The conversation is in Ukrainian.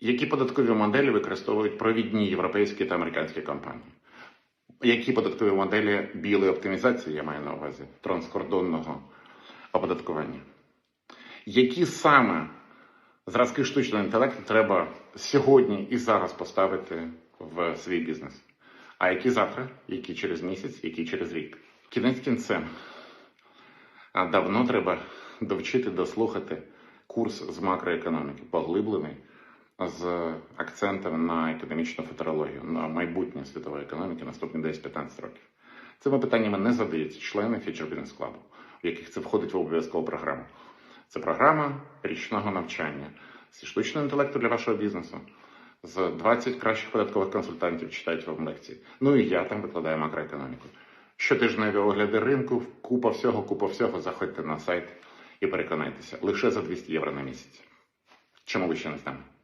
Які податкові моделі використовують провідні європейські та американські компанії? Які податкові моделі білої оптимізації я маю на увазі транскордонного оподаткування? Які саме зразки штучного інтелекту треба сьогодні і зараз поставити в свій бізнес? А які завтра, які через місяць, які через рік? Кінець кінцем. А давно треба довчити дослухати курс з макроекономіки, поглиблений з акцентом на економічну футурологію, на майбутнє світової економіки наступні 10-15 років. Цими питаннями не задаються члени Future Business Club, в яких це входить в обов'язкову програму. Це програма річного навчання зі штучного інтелекту для вашого бізнесу. З 20 кращих податкових консультантів читають вам лекції. Ну і я там викладаю макроекономіку. Щотижневі огляди ринку, купа всього, купа всього. Заходьте на сайт і переконайтеся. Лише за 200 євро на місяць. Чому ви ще не з?